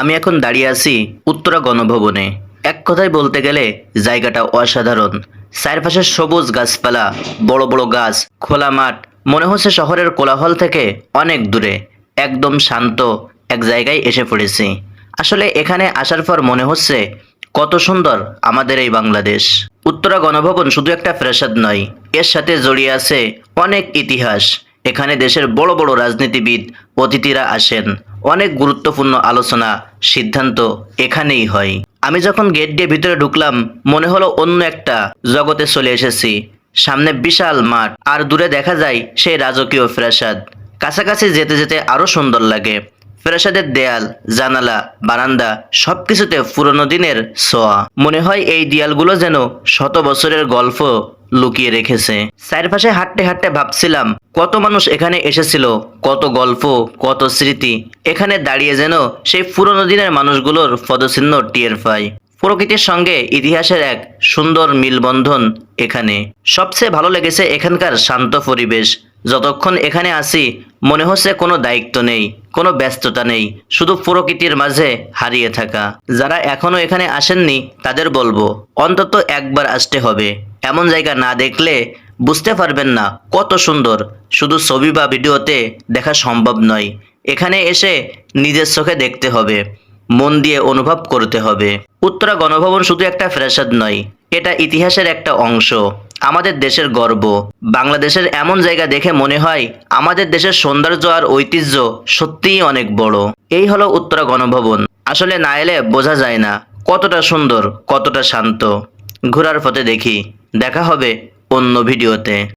আমি এখন দাঁড়িয়ে আছি উত্তরা গণভবনে। এক কথায় বলতে গেলে জায়গাটা অসাধারণ। চারপাশে সবুজ গাছপালা, বড় বড় গাছ, খোলা মাঠ, মনে হচ্ছে শহরের কোলাহল থেকে অনেক দূরে। একদম শান্ত এক জায়গায় এসে পড়েছি। আসলে এখানে আসার পর মনে হচ্ছে কত সুন্দর আমাদের এই বাংলাদেশ। উত্তরা গণভবন শুধু একটা প্রাসাদ নয়, এর সাথে জড়িয়ে আছে অনেক ইতিহাস। এখানে দেশের বড় বড় রাজনীতিবিদ, অতিথিরা আসেন অনেক গুরুত্বপূর্ণ আলোচনা, সিদ্ধান্ত এখানেই হয়। আমি যখন গেট দিয়ে ভিতরে ঢুকলাম, মনে হলো অন্য একটা জগতে চলে এসেছি। সামনে বিশাল মাঠ, আর দূরে দেখা যায় সেই রাজকীয় প্রাসাদ। কাছাকাছি যেতে যেতে আরও সুন্দর লাগে। প্রাসাদের দেয়াল, জানালা, বারান্দা সবকিছুতে পুরনো দিনের ছোঁয়া। মনে হয় এই দেয়ালগুলো যেন শত বছরের গল্প লুকিয়ে রেখেছে। চারপাশে হাঁটতে হাঁটতে ভাবছিলাম, কত মানুষ এখানে এসেছিল, কত গল্প, কত স্মৃতি। এখানে দাঁড়িয়ে যেন সেই পুরনো দিনের মানুষগুলোর পদচিহ্ন টিয়ের পাই। প্রকৃতির সঙ্গে ইতিহাসের এক সুন্দর মিলবন্ধন এখানে। সবচেয়ে ভালো লেগেছে এখানকার শান্ত পরিবেশ। যতক্ষণ এখানে আসি মনে হচ্ছে কোনো দায়িত্ব নেই, কোনো ব্যস্ততা নেই, শুধু প্রকৃতির মাঝে হারিয়ে থাকা। যারা এখনও এখানে আসেননি, তাদের বলব, অন্তত একবার আসতে হবে। এমন জায়গা না দেখলে বুঝতে পারবেন না কত সুন্দর। শুধু ছবি বা ভিডিওতে দেখা সম্ভব নয়। এখানে এসে নিজের চোখে দেখতে হবে, মন দিয়ে অনুভব করতে হবে। উত্তরা গণভবন শুধু একটা প্রাসাদ নয়, এটা ইতিহাসের একটা অংশ। আমাদের দেশের গর্ব। বাংলাদেশের এমন জায়গা দেখে মনে হয় আমাদের দেশের সৌন্দর্য আর ঐতিহ্য সত্যিই অনেক বড়। এই হলো উত্তরা গণভবন। আসলে না এলে বোঝা যায় না কতটা সুন্দর, কতটা শান্ত। ঘোরার পথে দেখি। দেখা হবে অন্য ভিডিওতে।